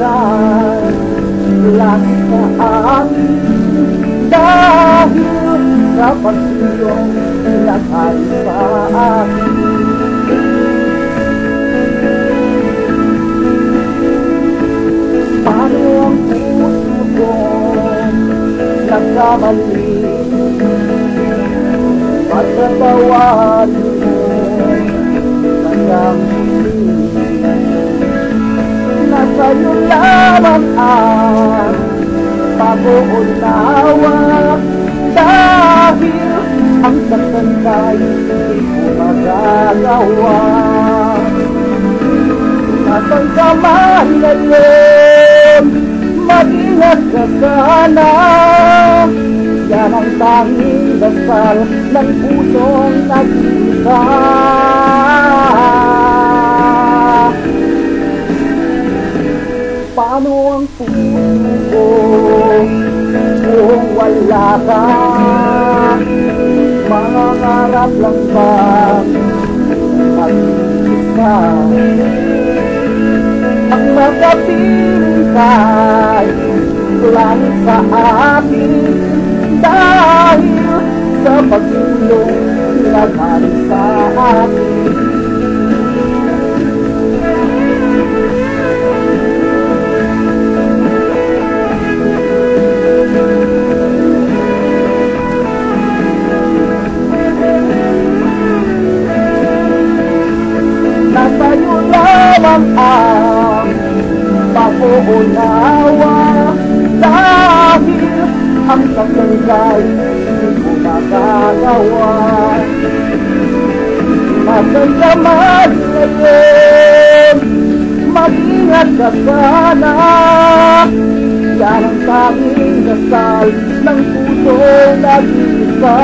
bulan Lagi na amin Dahil sa pagsiyong Lagay sa amin Paano ang puso ko Nagkamali. Pagkatawanan pag-uunawa Dahil ang sakantay hindi ko magagawa Nasaan ka man ngayon Mag-ingat ka sana. Yan ang tanging dasal ng pusong nag-iisa Paano ang puso ko kung wala ka? Mga ngarap lang ba mag-isip ka? Ang makapintay lang sa akin Dahil lamang ang pag-uunawa Dahil ang kasanggay hindi ko magagawa man ngayon Mag-ingat ka sana. Yan ang tanging dasal ng puso nag-isa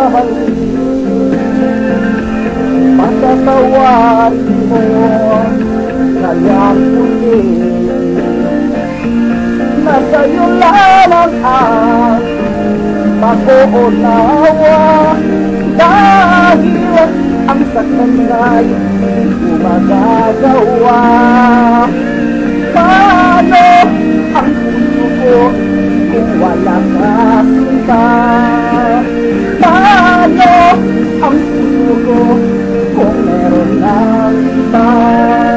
nagkamali Patatawarin mo kayang muli. Nasa'yo lamang ang pag-uunawa. Dahil ang saknangay hindi ko magagawa Paano ang puso ko kung wala ka kita? Paano ang puso ko kung meron ng iba?